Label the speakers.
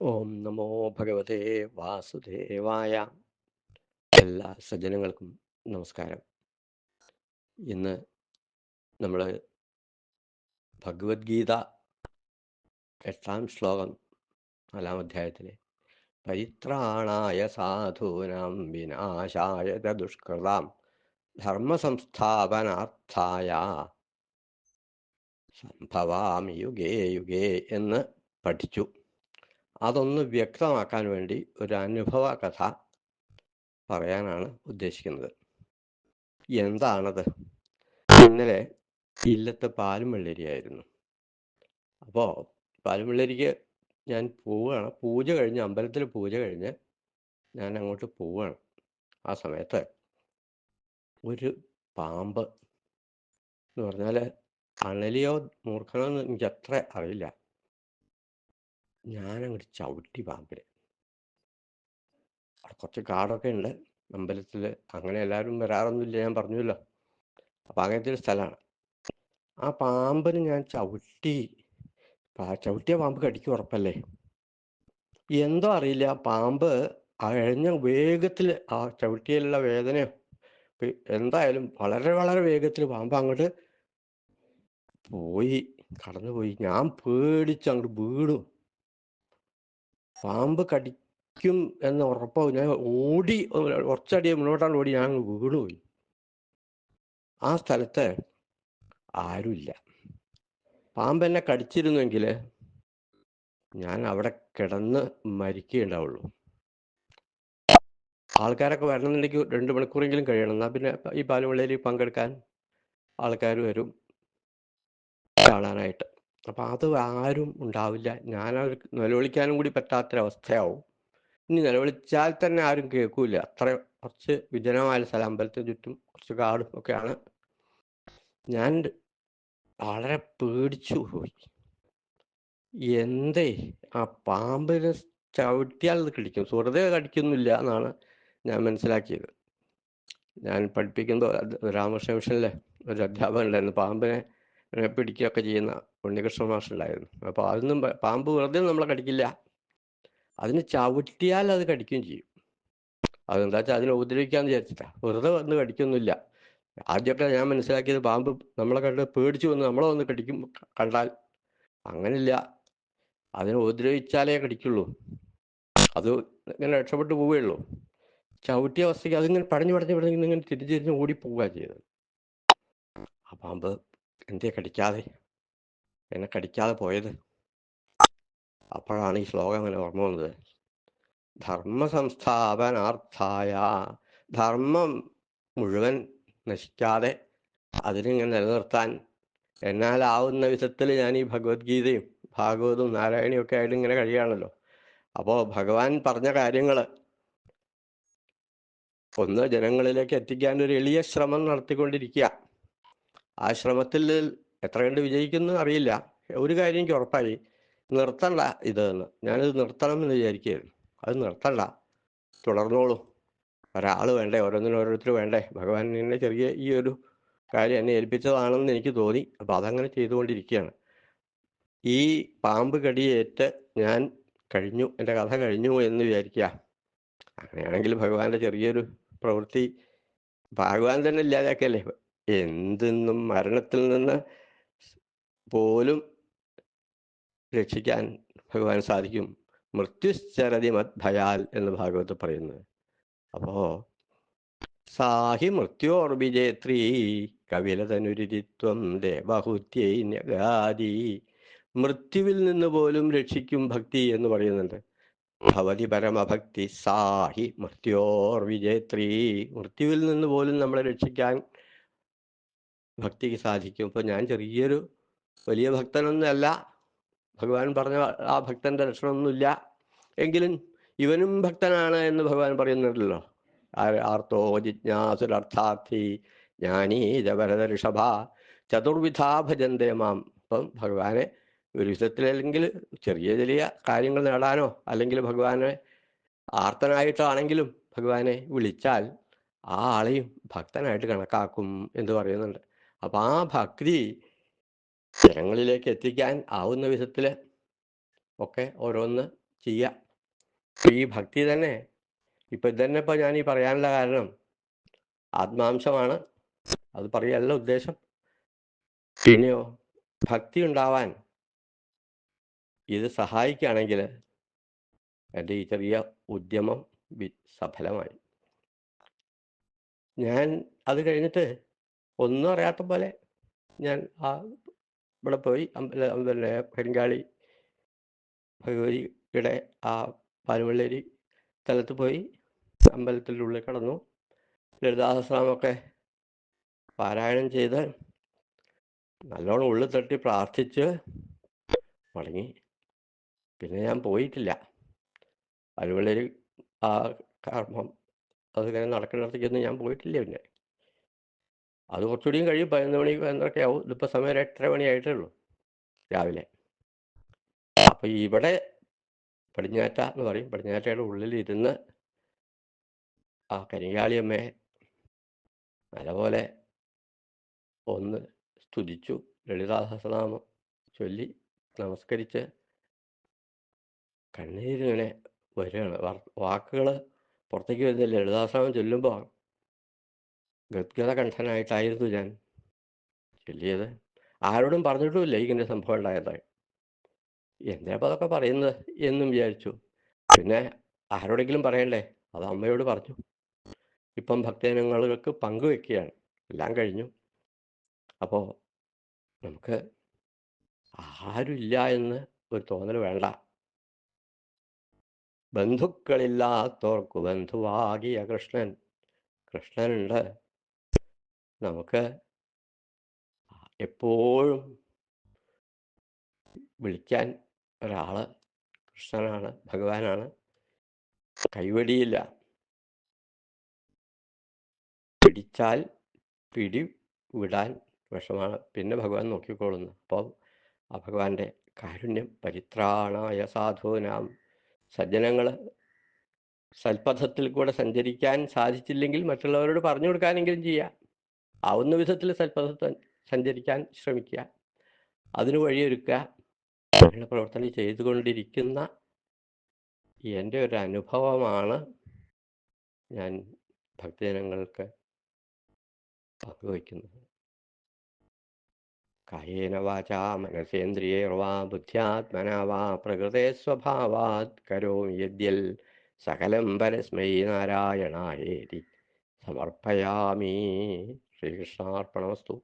Speaker 1: ഓം നമോ ഭഗവതേ വാസുദേവായ എല്ലാ സജ്ജനങ്ങൾക്കും നമസ്കാരം. ഇന്ന് നമ്മൾ ഭഗവത്ഗീത എട്ടാം ശ്ലോകം നാലാം അധ്യായത്തിലെ പരിത്രാണായ സാധൂനാം വിനാശായ ദുഷ്കൃതാം ധർമ്മസംസ്ഥാപനാർത്ഥായ സംഭവാമി യുഗേ യുഗേ എന്ന് പഠിച്ചു. അതൊന്ന് വ്യക്തമാക്കാൻ വേണ്ടി ഒരു അനുഭവ കഥ പറയാനാണ് ഉദ്ദേശിക്കുന്നത്. എന്താണത്? ഇന്നലെ ഇല്ലത്തെ പാലും വെള്ളരിയായിരുന്നു അപ്പോൾ പാലും വെള്ളരിക്ക് ഞാൻ പോവുകയാണ്. പൂജ കഴിഞ്ഞ് അമ്പലത്തിൽ പൂജ കഴിഞ്ഞ് ഞാൻ അങ്ങോട്ട് പോവുകയാണ്. ആ സമയത്ത് ഒരു പാമ്പ് എന്ന് പറഞ്ഞാൽ അണലിയോ മൂർഖനോ എന്ന് എനിക്ക് അത്ര അറിയില്ല. ഞാനങ്ങോട്ട് ചവിട്ടി പാമ്പിനെ അവിടെ കുറച്ച് കാടൊക്കെ ഉണ്ട് അമ്പലത്തിൽ അങ്ങനെ എല്ലാവരും വരാറൊന്നുമില്ല. ഞാൻ പറഞ്ഞല്ലോ അപ്പം അങ്ങനത്തെ ഒരു സ്ഥലമാണ് ആ പാമ്പിന് ഞാൻ ചവിട്ടി ചവിട്ടിയ പാമ്പ് കടിക്കും ഉറപ്പല്ലേ? എന്തോ അറിയില്ല. ആ പാമ്പ് അഴഞ്ഞ വേഗത്തിൽ ആ ചവിട്ടിയിലുള്ള വേദനയോ എന്തായാലും വളരെ വളരെ വേഗത്തിൽ പാമ്പ് അങ്ങോട്ട് പോയി കടന്നുപോയി. ഞാൻ പേടിച്ച് അങ്ങോട്ട് വീണു. പാമ്പ് കടിക്കും എന്ന് ഉറപ്പാവും ഞാൻ ഓടി കുറച്ചടി മുന്നോട്ടാണ് ഓടി ഞാൻ വീണുപോയി. ആ സ്ഥലത്ത് ആരുമില്ല. പാമ്പ് എന്നെ കടിച്ചിരുന്നെങ്കിൽ ഞാൻ അവിടെ കിടന്ന് മരിക്കുകയുണ്ടാവുള്ളൂ. ആൾക്കാരൊക്കെ വരണമെന്നുണ്ടെങ്കിൽ രണ്ട് മണിക്കൂറെങ്കിലും കഴിയണം. എന്നാൽ പിന്നെ ഈ പാലുവെള്ളയിൽ പങ്കെടുക്കാൻ ആൾക്കാർ വരും. കാണാനായിട്ട് അപ്പം അത് ആരും ഉണ്ടാവില്ല. ഞാൻ അവർക്ക് നിലവിളിക്കാനും കൂടി പറ്റാത്തൊരവസ്ഥയാവും. ഇനി നിലവിളിച്ചാൽ തന്നെ ആരും കേൾക്കൂല അത്ര കുറച്ച് വിജനമായ സ്ഥലം അമ്പലത്തിന് ചുറ്റും കുറച്ച് കാടും ഒക്കെയാണ്. ഞാൻ വളരെ പേടിച്ചു പോയി. എന്തേ? ആ പാമ്പിനെ ചവിട്ടിയാൽ അത് കടിക്കും. വെറുതെ കടിക്കുന്നില്ല എന്നാണ് ഞാൻ മനസ്സിലാക്കിയത്. ഞാൻ പഠിപ്പിക്കുന്ന രാമകൃഷ്ണ മിഷനിലെ ഒരു അധ്യാപകൻ ഉണ്ടായിരുന്നു. പാമ്പിനെ പിടിക്കുകയൊക്കെ ചെയ്യുന്ന ഉണ്ണികൃഷ്ണ മാഷ് ഉണ്ടായിരുന്നു അപ്പോൾ അതൊന്നും പാമ്പ് വെറുതെ നമ്മളെ കടിക്കില്ല. അതിന് ചവിട്ടിയാൽ അത് കടിക്കുകയും ചെയ്യും. അതെന്താ വെച്ചാൽ അതിനെ ഉപദ്രവിക്കാന്ന് വിചാരിച്ചിട്ടാ. വെറുതെ വന്ന് കടിക്കൊന്നുമില്ല. ആദ്യമൊക്കെ ഞാൻ മനസ്സിലാക്കിയത് പാമ്പ് നമ്മളെ കണ്ട് പേടിച്ചു വന്ന് നമ്മളെ വന്ന് കടിക്കും കണ്ടാൽ. അങ്ങനില്ല അതിനെ ഉപദ്രവിച്ചാലേ കടിക്കുള്ളൂ. അത് ഇങ്ങനെ രക്ഷപ്പെട്ടു പോവുകയുള്ളൂ ചവിട്ടിയ അവസ്ഥയ്ക്ക് അതിങ്ങനെ പടഞ്ഞു പടഞ്ഞു പടഞ്ഞ് ഇങ്ങനെ തിരിഞ്ഞ് തിരിഞ്ഞ് ഓടി പോവുക ചെയ്തത് ആ പാമ്പ് എന്തേ കടിക്കാതെ എന്നെ കടിക്കാതെ പോയത്. അപ്പോഴാണ് ഈ ശ്ലോകം അങ്ങനെ ഓർമ്മ വന്നത്. ധർമ്മ സംസ്ഥാപനാർത്ഥായ ധർമ്മം മുഴുവൻ നശിക്കാതെ അതിനിങ്ങനെ നിലനിർത്താൻ എന്നാലാവുന്ന വിധത്തിൽ ഞാൻ ഈ ഭഗവത്ഗീതയും ഭാഗവതും നാരായണിയും ഒക്കെ ആയിട്ട് ഇങ്ങനെ കഴിയുകയാണല്ലോ. അപ്പോൾ ഭഗവാൻ പറഞ്ഞ കാര്യങ്ങൾ ഒന്ന് ജനങ്ങളിലേക്ക് എത്തിക്കാൻ ഒരു എളിയ ശ്രമം നടത്തിക്കൊണ്ടിരിക്കുക. ആ ശ്രമത്തിൽ എത്ര കണ്ട് വിജയിക്കുന്നു അറിയില്ല. ഒരു കാര്യം എനിക്ക് ഉറപ്പായി. നിർത്തണ്ട ഇത് എന്ന് ഞാനിത് നിർത്തണം എന്ന് വിചാരിക്കുകയായിരുന്നു. അത് നിർത്തണ്ട. തുടർന്നോളൂ. ഒരാൾ വേണ്ടേ? ഓരോന്നിനും ഓരോരുത്തർ വേണ്ടേ? ഭഗവാൻ എന്നെ ചെറിയ ഈ ഒരു കാര്യം എന്നെ ഏൽപ്പിച്ചതാണെന്ന് എനിക്ക് തോന്നി. അപ്പം അതങ്ങനെ ചെയ്തുകൊണ്ടിരിക്കുകയാണ്. ഈ പാമ്പ് കടിയേറ്റ് ഞാൻ കഴിഞ്ഞു. എന്റെ കഥ കഴിഞ്ഞു എന്ന് വിചാരിക്കുക. അങ്ങനെയാണെങ്കിൽ ഭഗവാന്റെ ചെറിയൊരു പ്രവൃത്തി ഭഗവാൻ തന്നെ ഇല്ലാതാക്കിയല്ലേ എന്തെന്നും മരണത്തിൽ നിന്ന് പോലും രക്ഷിക്കാൻ ഭഗവാൻ സാധിക്കും. മൃത്യുശ്ചരതി മദ്ഭയാൽ എന്ന് ഭാഗവത് പറയുന്നത്. അപ്പോ സാഹി മൃത്യോർബിജേത്രീ കവിലതനുരുതിത്വം ദേവഹുത്യൈ ന്യഗാദി. മൃത്യുവിൽ നിന്ന് പോലും രക്ഷിക്കും ഭക്തി എന്ന് പറയുന്നുണ്ട്. ഭവതി പരമഭക്തി സാഹി മൃത്യോർ വിജയത്രീ മൃത്യുവിൽ നിന്ന് പോലും നമ്മളെ രക്ഷിക്കാൻ ഭക്തിക്ക് സാധിക്കും. ഇപ്പൊ ഞാൻ ചെറിയൊരു വലിയ ഭക്തനൊന്നുമല്ല. ഭഗവാൻ പറഞ്ഞ ആ ഭക്തന്റെ ലക്ഷണമൊന്നുമില്ല എങ്കിലും ഇവനും ഭക്തനാണ് എന്ന് ഭഗവാൻ പറയുന്നുണ്ടല്ലോ. ആർത്തോ ജിജ്ഞാസുരർത്ഥാർത്ഥി ജ്ഞാനീ ജവരത ഋഷഭ ചതുർവിധാ ഭജന്തേ മാം. അപ്പം ഭഗവാനെ ഒരു വിധത്തിലല്ലെങ്കിൽ ചെറിയ ചെറിയ കാര്യങ്ങൾ നേടാനോ അല്ലെങ്കിൽ ഭഗവാനെ ആർത്തനായിട്ടാണെങ്കിലും ഭഗവാനെ വിളിച്ചാൽ ആ ആളെയും ഭക്തനായിട്ട് കണക്കാക്കും എന്ന് പറയുന്നുണ്ട്. അപ്പൊ ആ ഭക്തി ജനങ്ങളിലേക്ക് എത്തിക്കാൻ ആവുന്ന വിധത്തിൽ ഒക്കെ ഓരോന്ന് ചെയ്യുക ഈ ഭക്തി തന്നെ ഇപ്പൊ ഇതന്നെ ഇപ്പൊ ഞാൻ ഈ പറയാനുള്ള കാരണം ആത്മാംശമാണ്. അത് പറയല്ല ഉദ്ദേശം. പിന്നെയോ ഭക്തി ഉണ്ടാവാൻ ഇത് സഹായിക്കുകയാണെങ്കിൽ എന്റെ ഈ ചെറിയ ഉദ്യമം സഫലമായി. ഞാൻ അത് കഴിഞ്ഞിട്ട് ഒന്നും അറിയാത്ത പോലെ ഞാൻ ആ ഇവിടെ പോയി പിന്നെ കരിങ്കാളി ഭഗവതിയുടെ ആ പാലുവള്ളേരി സ്ഥലത്ത് പോയി അമ്പലത്തിന്റെ ഉള്ളിൽ കടന്നു. ലളിതാസനമൊക്കെ പാരായണം ചെയ്ത് നല്ലോണം ഉള്ളിൽ തട്ടി പ്രാർത്ഥിച്ച് മടങ്ങി. പിന്നെ ഞാൻ പോയിട്ടില്ല. പാലുവള്ളേരി ആ കർമ്മം അതിങ്ങനെ നടക്കുന്നിടത്തേക്കൊന്നും ഞാൻ പോയിട്ടില്ല പിന്നെ. അത് കുറച്ചുകൂടിയും കഴിയും. പതിനൊന്ന് മണി പതിനൊക്കെ ആവും. ഇതിപ്പോൾ സമയം എട്ടര മണിയായിട്ടേ ഉള്ളൂ രാവിലെ. അപ്പോൾ ഇവിടെ പടിഞ്ഞാറ്റ എന്ന് പറയും. പടിഞ്ഞാറ്റയുടെ ഉള്ളിൽ ഇരുന്ന് ആ കരിങ്കാളിയമ്മയെ നല്ലപോലെ ഒന്ന് സ്തുതിച്ചു. ലളിതാസഹസ്രനാമം ചൊല്ലി നമസ്കരിച്ച് കണ്ണീരിങ്ങനെ വരികയാണ്. വാക്കുകൾ പുറത്തേക്ക് വരുന്നില്ല. ലളിതാസഹസ്രനാമം ചൊല്ലുമ്പോൾ ഗദ്ഗത കണ്ഠനായിട്ടായിരുന്നു ഞാൻ ചൊല്ലിയത്. ആരോടും പറഞ്ഞിട്ടുമില്ല ഇങ്ങനെ സംഭവം ഉണ്ടായതായി എന്തിനാ അതൊക്കെ പറയുന്നത് എന്നും വിചാരിച്ചു. പിന്നെ ആരോടെങ്കിലും പറയണ്ടേ? അത് അമ്മയോട് പറഞ്ഞു. ഇപ്പം ഭക്തജനങ്ങൾക്ക് പങ്കുവെക്കുകയാണ് എല്ലാം കഴിഞ്ഞു. അപ്പോൾ നമുക്ക് ആരുമില്ല എന്ന് ഒരു തോന്നൽ വേണ്ട. ബന്ധുക്കളില്ലാത്തവർക്ക് ബന്ധുവാകിയ കൃഷ്ണൻ. കൃഷ്ണനുണ്ട്. നമുക്ക് എപ്പോഴും വിളിക്കാൻ ഒരാൾ കൃഷ്ണനാണ് ഭഗവാനാണ്. കൈവടിയില്ല. പിടിച്ചാൽ പിടി വിടാൻ വിഷമാണ്. പിന്നെ ഭഗവാൻ നോക്കിക്കോളുന്നു അപ്പോൾ ആ ഭഗവാന്റെ കാരുണ്യം പരിത്രാണായ സാധൂനാം സജ്ജനങ്ങൾ സൽപഥത്തിൽ കൂടെ സഞ്ചരിക്കാൻ സാധിച്ചില്ലെങ്കിൽ മറ്റുള്ളവരോട് പറഞ്ഞു കൊടുക്കാനെങ്കിലും ചെയ്യാം. ആവുന്ന വിധത്തിൽ സൽപഥത്വം സഞ്ചരിക്കാൻ ശ്രമിക്കുക. അതിന് വഴിയൊരുക്കുക. പ്രവർത്തനം ചെയ്തുകൊണ്ടിരിക്കുന്ന എന്റെ ഒരു അനുഭവമാണ് ഞാൻ ഭക്തജനങ്ങൾക്ക് പങ്കുവയ്ക്കുന്നത്. കായേന വാചാ മനസേന്ദ്രിയേർവാ ബുദ്ധ്യാത്മന വാ പ്രകൃതേ സ്വഭാവാത് കരോമി യദ്യൽ സകലം പരസ്മൈ നാരായണായേതി സമർപ്പയാമി. श्रीकृष्णार्पणमस्तु